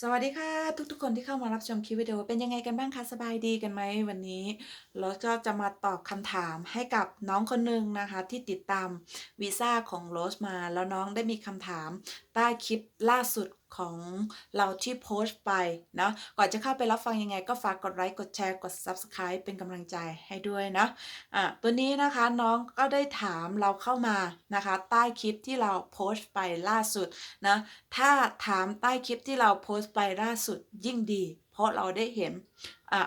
สวัสดีค่ะ ทุกๆ คนที่เข้ามารับชมคลิปวิดีโอเป็นยังไงกันบ้างคะสบายดีกันไหมวันนี้เราก็จะมาตอบคำถามให้กับน้องคนหนึ่งนะคะ ที่ติดตามวีซ่าของโรสมา แล้วน้องได้มีคำถามใต้คลิปล่าสุด ของเราที่โพสต์ไปเนาะก่อนจะเข้าไปรับฟังยังไง ก็ฝากกดไลค์กดแชร์กด Subscribe เป็นกำลังใจให้ด้วยนะอะตัวนี้นะคะน้องก็ได้ถามเราเข้ามานะคะ ใต้คลิปที่เราโพสต์ไปล่าสุดนะถ้าถามใต้คลิปที่เราโพสต์ไปล่าสุดยิ่งดี เพราะเราได้เห็นอะ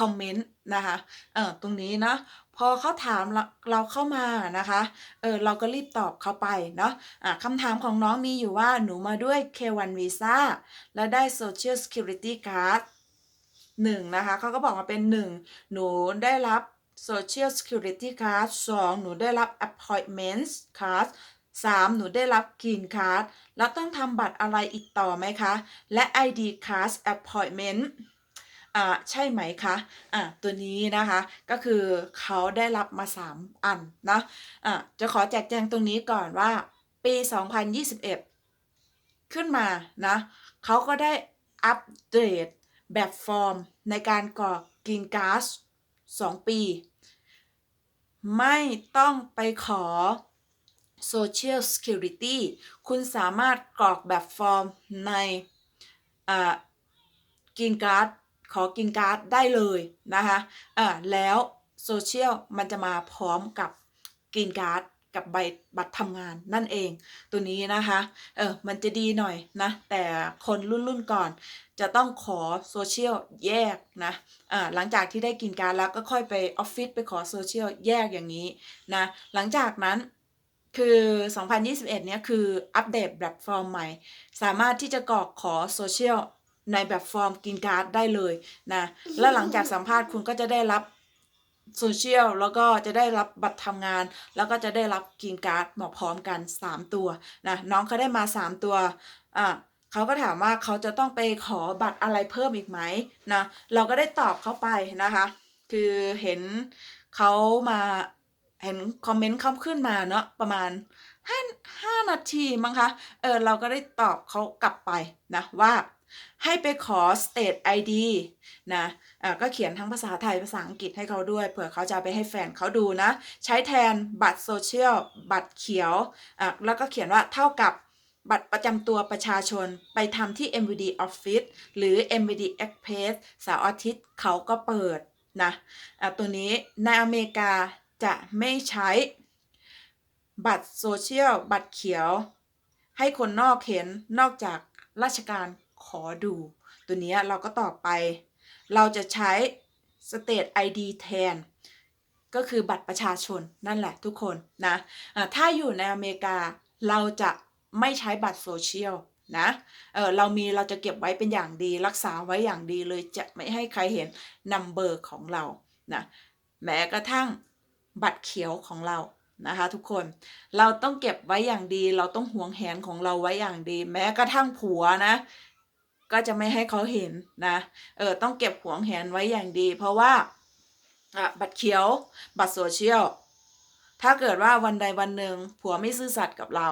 คอมเมนต์นะคะเออตรงนี้นะ พอเขาถามเราเราเข้ามานะคะ เออเราก็รีบตอบเขาไปเนาะะคำถามของน้องมีอยู่ว่าหนูมาด้วย K1 Visa และได้ Social Security Card หนึ่งนะคะเขาก็บอกมาเป็นหนึ่งหนูได้รับ Social Security Card สองหนูได้รับ Appointment Card สามหนูได้รับ Green Card แล้วต้องทำบัตรอะไรอีกต่อไหมคะ และ ID Card Appointment อ่าใช่ไหมคะอ่าตัวนี้นะคะก็คือเขาได้รับมา 3 อันนะอ่าจะขอแจกแจงตรงนี้ก่อนว่าปี 2021 ขึ้นมานะเขาก็ได้อัปเดตแบบฟอร์มในการกรอกกินก๊าซ2 ปี ไม่ต้องไปขอ Social Security คุณสามารถกรอกแบบฟอร์มในกินการ์ด ขอกินการ์ดได้เลยนะคะอ่าแล้วโซเชียลมันจะมาพร้อมกับกินการ์ดกับใบบัตรทำงานนั่นเอง ตัวนี้นะคะเออมันจะดีหน่อยนะ แต่คนรุ่นรุ่นก่อน จะต้องขอโซเชียลแยกนะอ่าหลังจากที่ได้กินการ์ดแล้วก็ค่อยไปออฟฟิศไปขอโซเชียลแยกอย่างนี้นะหลังจากนั้นคือ 2021 เนี่ยคืออัปเดตแบบฟอร์มใหม่ สามารถที่จะกรอกขอโซเชียล ในแบบฟอร์มกินการ์ดได้เลยนะ แล้วหลังจากสัมภาษณ์คุณก็จะได้รับโซเชียลแล้วก็จะได้รับบัตรทำงาน แล้วก็จะได้รับกินการ์ดมาพร้อมกัน 3 ตัวนะน้องเขาได้มา 3 ตัวอะเขาก็ถามว่าเขาจะต้องไปขอบัตรอะไรเพิ่มอีกไหมนะเราก็ได้ตอบเขาไปนะคะ คือเห็นเขามาเห็นคอมเมนต์เขาขึ้นมาเนาะประมาณห้าห้านาทีมั้งคะเออเราก็ได้ตอบเขากลับไปนะว่า ให้ไปขอ state ID นะอ่าก็เขียนทั้งภาษาไทยภาษาอังกฤษให้เขาด้วย เผื่อเขาจะไปให้แฟนเขาดูนะ ใช้แทนบัตรโซเชียล บัตรเขียวอะแล้วก็เขียนว่าเท่ากับบัตรประจำตัวประชาชนไปทำที่ MVD Office หรือ MVD Express เสาร์อาทิตย์เขาก็เปิดนะอะตัวนี้ในอเมริกาจะไม่ใช้บัตรโซเชียล บัตรเขียว ให้คนนอกเห็นนอกจากราชการ ขอดู ตัวนี้เราก็ตอบไป เราจะใช้ State ID แทน ก็คือบัตรประชาชนนั่นแหละทุกคนนะะถ้าอยู่ในอเมริกาเราจะไม่ใช้บัตรโซเชียลนะเออเรามีเราจะเก็บไว้เป็นอย่างดีรักษาไว้อย่างดีเลยจะไม่ให้ใครเห็นนัมเบอร์ของเรานะแม้กระทั่งบัตรเขียวของเรานะคะทุกคนเราต้องเก็บไว้อย่างดี เราต้องหวงแหนของเราไว้อย่างดี แม้กระทั่งผัวนะ ก็จะไม่ให้เขาเห็นนะ เออต้องเก็บหวงแหนไว้อย่างดี เพราะว่าบัตรเขียวบัตรโซเชียลถ้าเกิดว่าวันใดวันหนึ่งผัวไม่ซื่อสัตย์กับเรา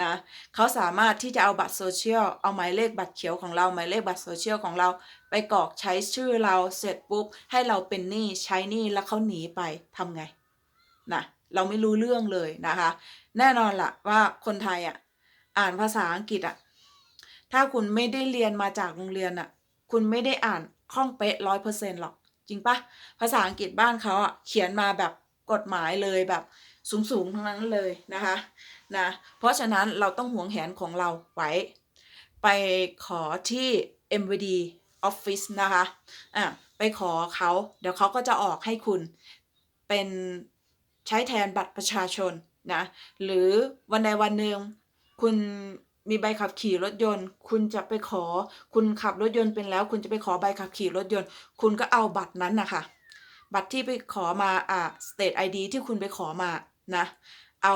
นะเขาสามารถที่จะเอาบัตรโซเชียลเอาหมายเลขบัตรเขียวของเราหมายเลขบัตรโซเชียลของเรา ไปกรอกใช้ชื่อเราเสร็จปุ๊บให้เราเป็นหนี้ใช้หนี้แล้วเขาหนีไปทำไงนะเราไม่รู้เรื่องเลยนะคะ แน่นอนละว่าคนไทยอะอ่านภาษาอังกฤษอะ ถ้าคุณไม่ได้เรียนมาจากโรงเรียนอะคุณไม่ได้อ่านคล่องเป๊ะร้อยเปอร์เซ็นต์หรอก จริงปะภาษาอังกฤษบ้านเขาอะเขียนมาแบบกฎหมายเลยแบบสูงๆทั้งนั้นเลยนะคะนะเพราะฉะนั้นเราต้องห่วงแหนของเราไว้ ไปขอที่ MVD Office นะคะอะไปขอเขาเดี๋ยวเขาก็จะออกให้คุณเป็นใช้แทนบัตรประชาชนนะหรือวันใดวันหนึ่งคุณ มีใบขับขี่รถยนต์ คุณจะไปขอ คุณขับรถยนต์เป็นแล้ว คุณจะไปขอใบขับขี่รถยนต์ คุณก็เอาบัตรนั้นนะคะบัตรที่ไปขอมาอ่า state ID ที่คุณไปขอมานะ เอา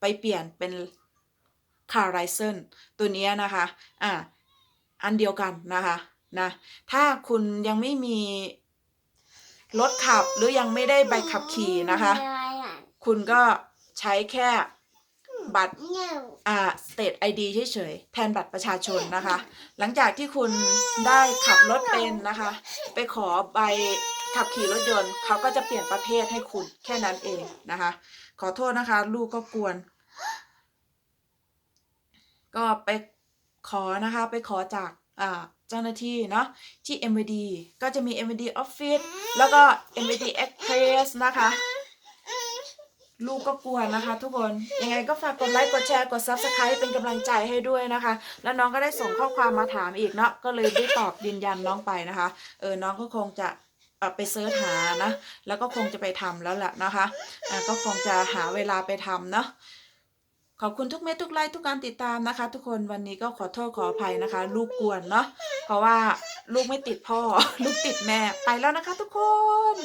ไปเปลี่ยนเป็น car license ตัวนี้นะคะอ่าอันเดียวกันนะคะนะถ้าคุณยังไม่มีรถขับหรือยังไม่ได้ใบขับขี่นะคะ คุณก็ใช้แค่ บัตรอ่า state ID เฉยๆแทนบัตรประชาชนนะคะ หลังจากที่คุณได้ขับรถเป็นนะคะ ไปขอใบขับขี่รถยนต์เขาก็จะเปลี่ยนประเภทให้คุณแค่นั้นเองนะคะ ขอโทษนะคะ ลูกก็กวน ก็ไปขอนะคะ ไปขอจากอ่าเจ้าหน้าที่เนาะที่ MVD ก็จะมี MVD Office แล้วก็ MVD Express นะคะ ลูกก็กลัวนะคะ ทุกคน ยังไงก็ฝากกดไลค์ กดแชร์ กด Subscribe เป็นกำลังใจให้ด้วยนะคะ แล้วน้องก็ได้ส่งข้อความมาถามอีกเนาะ ก็เลยได้ตอบยืนยันน้องไปนะคะ เออ น้องก็คงจะไปเสิร์ชหานะ แล้วก็คงจะไปทำแล้วแหละนะคะก็คงจะหาเวลาไปทำเนาะขอบคุณทุกเม็ดทุกไลค์ทุกการติดตามนะคะ ทุกคนวันนี้ก็ขอโทษขออภัยนะคะ ลูกกวนเนาะเพราะว่าลูกไม่ติดพ่อ ลูกติดแม่ไปแล้วนะคะ ทุกคน